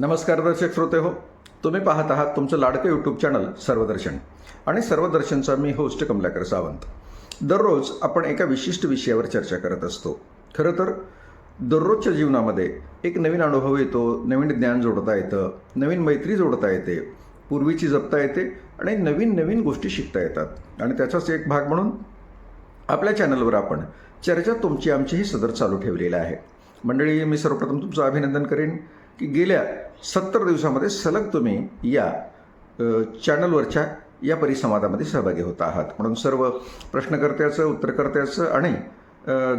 नमस्कार दर्शक श्रोते हो. तुम्ही पाहत आहात तुमचं लाडकं यूट्यूब चॅनल सर्वदर्शन. आणि सर्वदर्शनचा मी होस्ट कमलाकर सावंत. दररोज आपण एका विशिष्ट विषयावर चर्चा करत असतो. खरं तर दररोजच्या जीवनामध्ये एक नवीन अनुभव येतो नवीन ज्ञान जोडता येतं नवीन मैत्री जोडता येते पूर्वीची जपता येते आणि नवीन नवीन गोष्टी शिकता येतात. आणि त्याचाच एक भाग म्हणून आपल्या चॅनलवर आपण चर्चा तुमची आमची ही सदर चालू ठेवलेली आहे. मंडळी मी सर्वप्रथम तुमचं अभिनंदन करेन. की गेल्या सत्तर दिवसामध्ये सलग तुम्ही या चॅनलवरच्या या परिसंवादामध्ये सहभागी होत आहात. म्हणून सर्व प्रश्नकर्त्याचं उत्तरकर्त्याचं आणि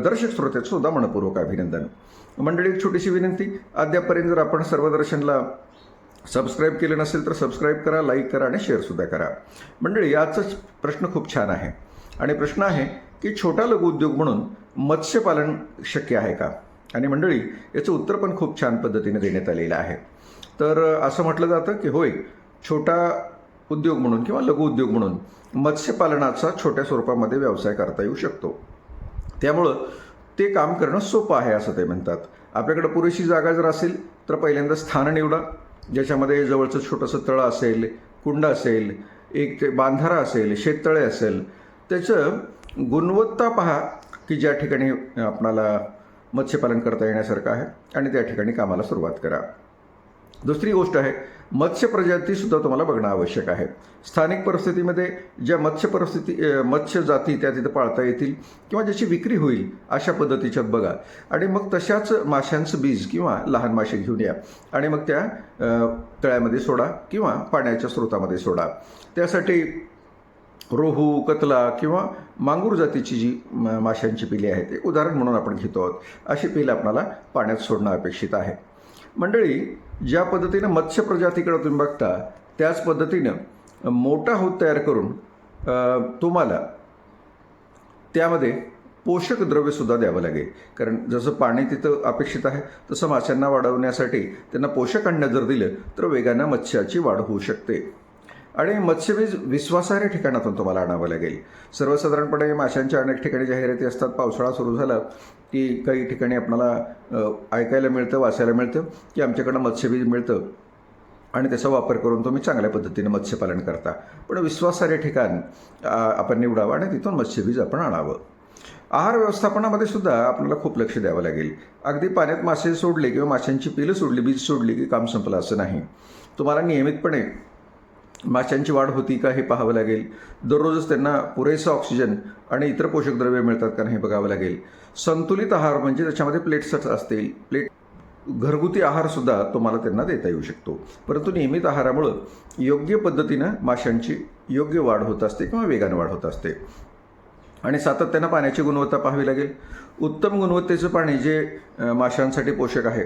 दर्शक श्रोत्याचं सुद्धा मनपूर्वक अभिनंदन. मंडळी एक छोटीशी विनंती. अद्यापपर्यंत जर आपण सर्वदर्शनला सबस्क्राईब केलं नसेल तर सबस्क्राईब करा लाईक करा आणि शेअरसुद्धा करा. मंडळी याचाच प्रश्न खूप छान आहे. आणि प्रश्न आहे की छोटा लघुउद्योग म्हणून मत्स्यपालन शक्य आहे का? आणि मंडळी याचं उत्तर पण खूप छान पद्धतीने देण्यात आलेलं आहे. तर असं म्हटलं जातं की होय छोटा उद्योग म्हणून किंवा लघु उद्योग म्हणून मत्स्यपालनाचा छोट्या स्वरूपामध्ये व्यवसाय करता येऊ शकतो. त्यामुळं ते काम करणं सोपं आहे असं ते म्हणतात. आपल्याकडं पुरेशी जागा जर असेल तर पहिल्यांदा स्थान निवडा ज्याच्यामध्ये जवळचं छोटंसं तळं असेल कुंड असेल एक ते बांधारा असेल शेततळे असेल त्याचं गुणवत्ता पहा की ज्या ठिकाणी आपणाला मत्स्यपालन करता येण्यासारखं आहे आणि त्या ठिकाणी कामाला सुरुवात करा. दुसरी गोष्ट आहे मत्स्य प्रजातीसुद्धा तुम्हाला बघणं आवश्यक आहे. स्थानिक परिस्थितीमध्ये ज्या मत्स्य परिस्थिती मत्स्य जाती त्या तिथं पाळता येतील किंवा ज्याची विक्री होईल अशा पद्धतीच्यात बघा. आणि मग तशाच माशांचं बीज किंवा लहान मासे घेऊन या. आणि मग त्या तळ्यामध्ये सोडा किंवा पाण्याच्या स्रोतामध्ये सोडा. त्यासाठी रोहू कतला किंवा मांगूर जातीची जी म- माशांची पिले आहेत ते उदाहरण म्हणून आपण घेतो आहोत. अशी पिलं आपणाला पाण्यात सोडणं अपेक्षित आहे. मंडळी ज्या पद्धतीनं मत्स्य प्रजातीकडे तुम्ही बघता त्याच पद्धतीनं मोठा होत तयार करून तुम्हाला त्यामध्ये पोषक द्रव्यसुद्धा द्यावं लागेल. कारण जसं पाणी तिथं अपेक्षित आहे तसं माशांना वाढवण्यासाठी त्यांना पोषक अन्न जर दिलं तर वेगानं मत्स्याची वाढ होऊ शकते. आणि मत्स्यबीज विश्वासार्ह ठिकाणातून तुम्हाला आणावं लागेल. सर्वसाधारणपणे माशांच्या अनेक ठिकाणी जाहिराती असतात. पावसाळा सुरू झाला की काही ठिकाणी आपल्याला ऐकायला मिळतं वाचायला मिळतं की आमच्याकडं मत्स्यबीज मिळतं. आणि त्याचा वापर करून तुम्ही चांगल्या पद्धतीने मत्स्यपालन करता. पण विश्वासार्ह ठिकाण आपण निवडावं आणि तिथून मत्स्यबीज आपण आणावं. आहार व्यवस्थापनामध्ये सुद्धा आपल्याला खूप लक्ष द्यावं लागेल. अगदी पाण्यात मासे सोडले किंवा माशांची पिलं सोडली बीज सोडली की काम संपलं असं नाही. तुम्हाला नियमितपणे माशांची वाढ होती का हे पाहावं लागेल. दररोजच त्यांना पुरेसा ऑक्सिजन आणि इतर पोषक द्रव्ये मिळतात का नाही बघावं लागेल. संतुलित आहार म्हणजे त्याच्यामध्ये प्लेट्सच असतील. प्लेट घरगुती आहारसुद्धा तुम्हाला त्यांना देता येऊ शकतो. परंतु नियमित आहारामुळं योग्य पद्धतीनं माशांची योग्य वाढ होत असते किंवा वेगाने वाढ होत असते. आणि सातत्यानं पाण्याची गुणवत्ता पाहावी लागेल. उत्तम गुणवत्तेचं पाणी जे माशांसाठी पोषक आहे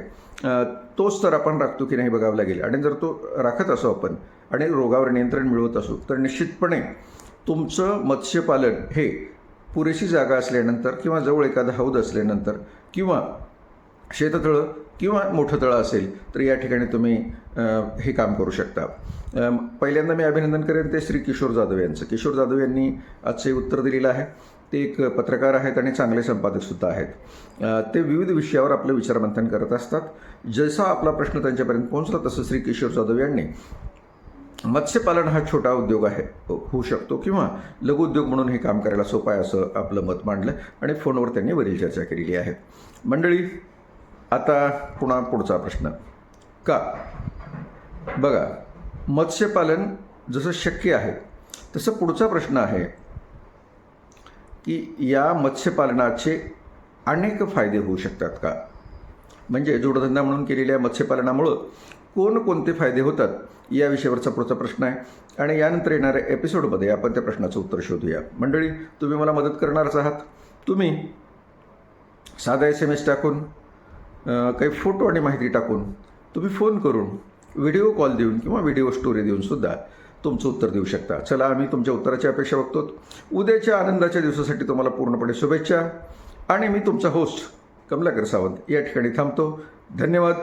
तोच तर आपण राखतो की नाही बघावं लागेल. आणि जर तो राखत असो आपण आणि रोगावर नियंत्रण मिळवत असू तर निश्चितपणे तुमचं मत्स्यपालन हे पुरेशी जागा असल्यानंतर किंवा जवळ एखादा हौद असल्यानंतर किंवा शेततळं किंवा मोठं तळं असेल तर या ठिकाणी तुम्ही हे काम करू शकता. पहिल्यांदा मी अभिनंदन करेन ते श्री किशोर जाधव यांचं. किशोर जाधव यांनी आजचे उत्तर दिलेलं आहे. ते एक पत्रकार आहेत आणि चांगले संपादकसुद्धा आहेत. ते विविध विषयावर आपलं विचारमंथन करत असतात. जसा आपला प्रश्न त्यांच्यापर्यंत पोहोचला तसं श्री किशोर जाधव यांनी. मत्स्यपालन हा छोटा उद्योग आहे होऊ शकतो किंवा लघु उद्योग म्हणून हे काम करायला सोपं आहे असं आपलं मत मांडलं आणि फोनवर त्यांनी वरील चर्चा केलेली आहे. मंडळी आता पुन्हा पुढचा प्रश्न. का? बघा मत्स्यपालन जसं शक्य आहे तसं पुढचा प्रश्न आहे की या मत्स्यपालनाचे अनेक फायदे होऊ शकतात का? म्हणजे जोडधंदा म्हणून केलेल्या मत्स्यपालनामुळं कोणकोणते फायदे होतात या विषयावरचा पुढचा प्रश्न आहे. आणि यानंतर येणाऱ्या एपिसोडमध्ये आपण त्या प्रश्नाचं उत्तर शोधूया. मंडळी तुम्ही मला मदत करणारच आहात. तुम्ही साधा एस एम एस टाकून काही फोटो आणि माहिती टाकून तुम्ही फोन करून व्हिडिओ कॉल देऊन किंवा व्हिडिओ स्टोरी देऊन सुद्धा तुमचं उत्तर देऊ शकता. चला आम्ही तुमच्या उत्तराची अपेक्षा बघतो. उद्याच्या आनंदाच्या दिवसासाठी तुम्हाला पूर्णपणे शुभेच्छा. आणि मी तुमचा होस्ट कमलाकर सावंत या ठिकाणी थांबतो. धन्यवाद.